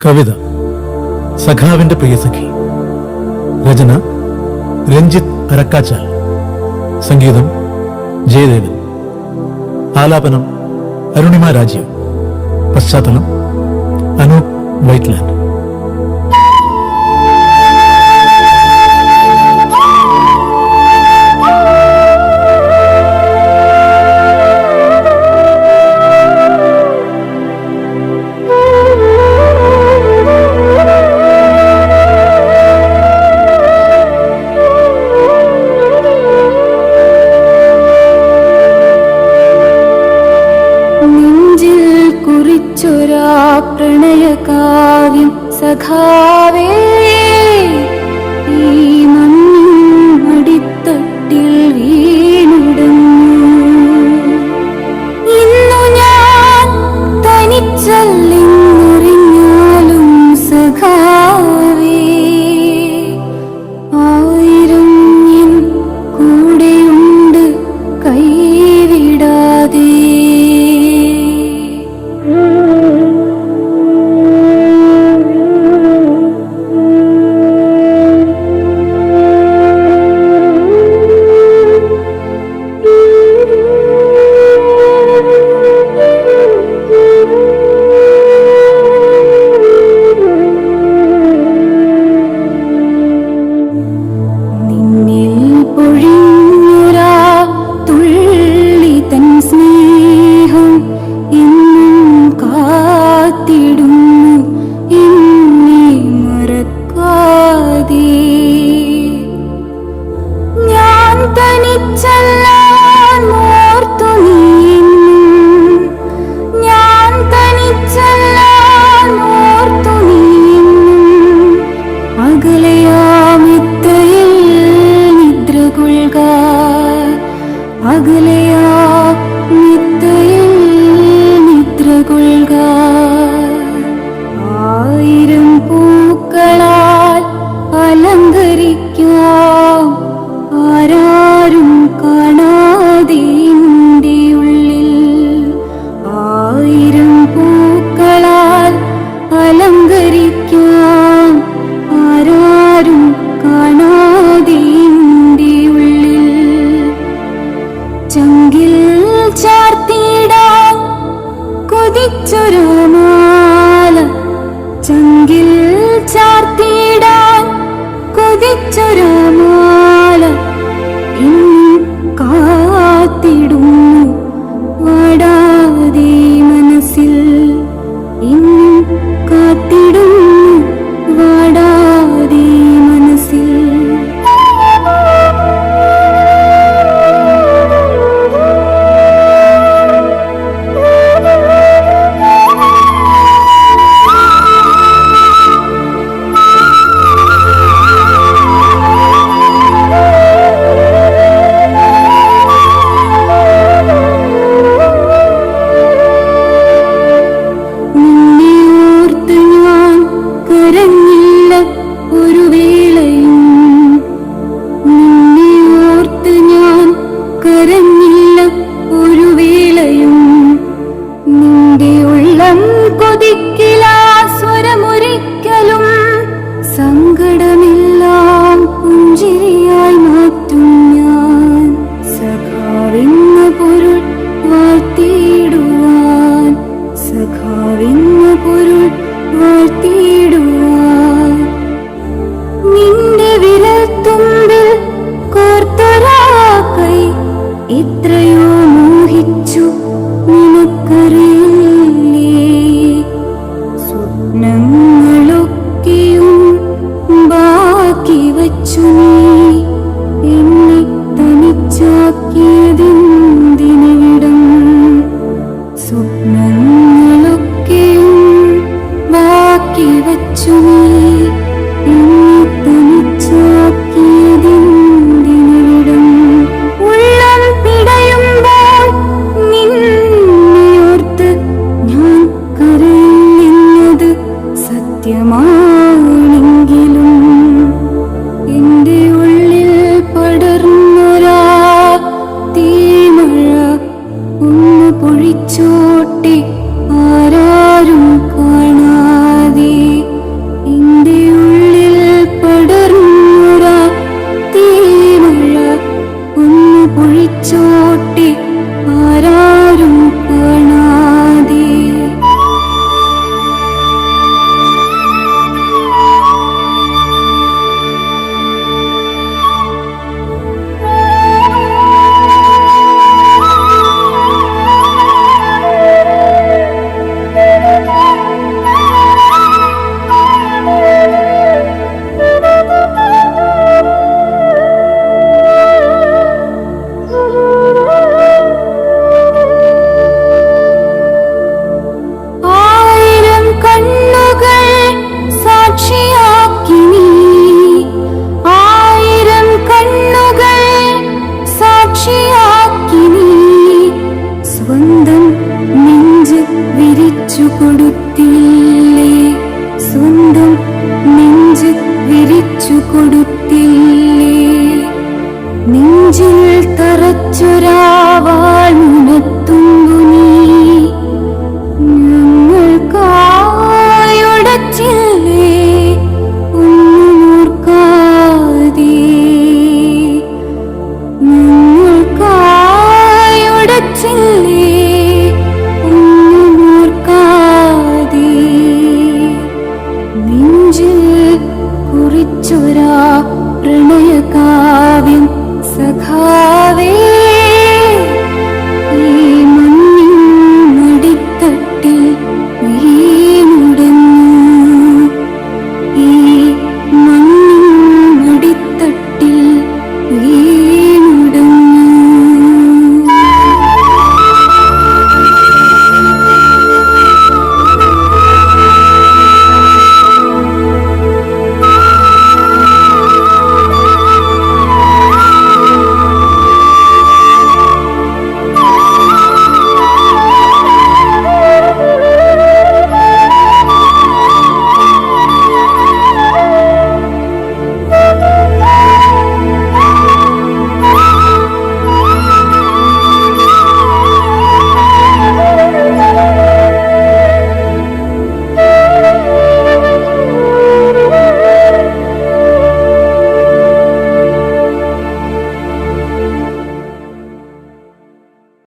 കവിത സഖാവിന്റെ പ്രിയസഖി രചന രഞ്ജിത്ത് അരക്കാച്ചാൽ സംഗീതം ജയദേവൻ ആലാപനം അരുണിമ രാജീവ് പശ്ചാത്തലം അനൂപ് വൈറ്റ്ലാൻഡ്. प्रणयकाव्यं सखावे 내어 믿듯 ചുങ്കിൽ ചാർത്തിടാൻ കൊതിച്ചൊരു മാല. ചുങ്കിൽ ചാർത്തിടാൻ കൊതിച്ചൊരു മാല. ഇന്നും শুনি കൊടുത്തില്ലേ? സ്വന്തം നെഞ്ച് വിരിച്ചു കൊടുത്തില്ലേ? നെഞ്ചിൽ തറച്ചൊരാവാൾ ഉണർത്തുന്നു നീ.